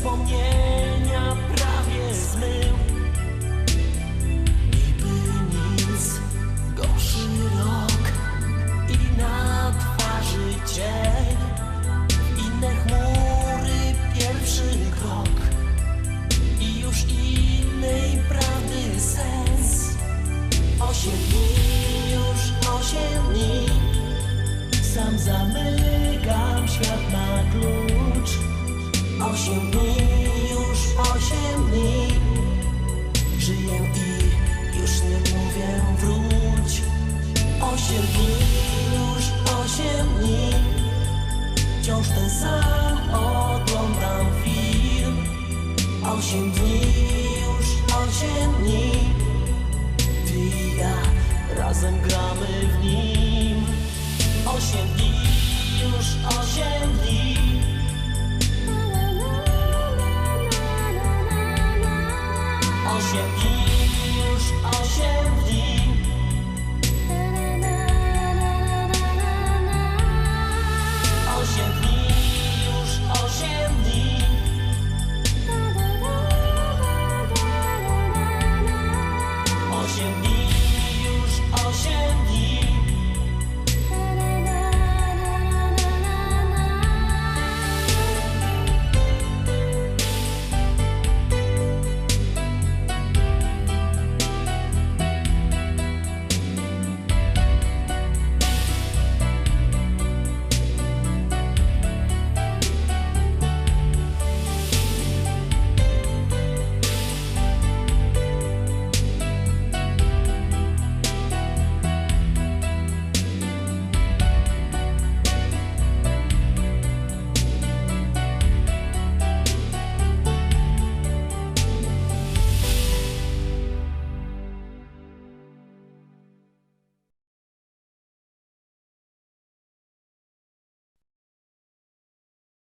wspomnienia. Osiem dni, już osiem dni Ty i ja razem gramy w nim. Osiem dni, już osiem dni Osiem dni